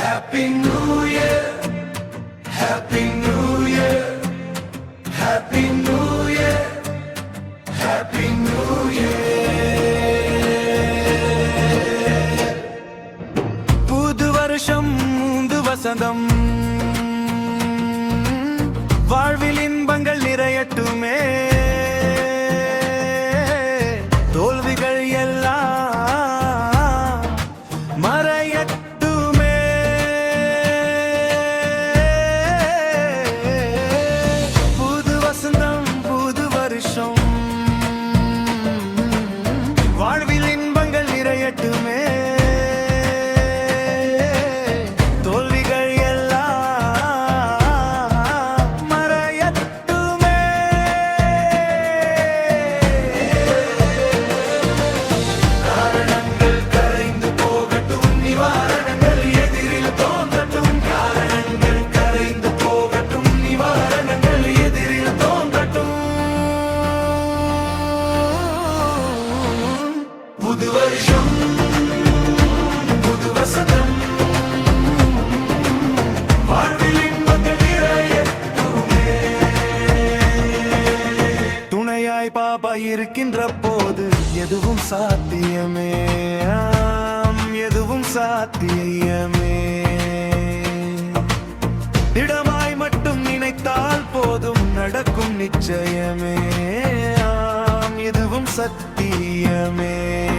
Happy New Year. Happy New Year. Happy New Year. Happy New Year. புது வருஷம் உந்து வசந்தம் புது வருஷம் புது வசந்தம். துணையாய் பாப்பா இருக்கின்ற போது எதுவும் சாத்தியமே. எதுவும் சாத்தியமே. திடமாய் மட்டும் நினைத்தால் போதும் நடக்கும் நிச்சயமே. எதுவும் சத்தியமே.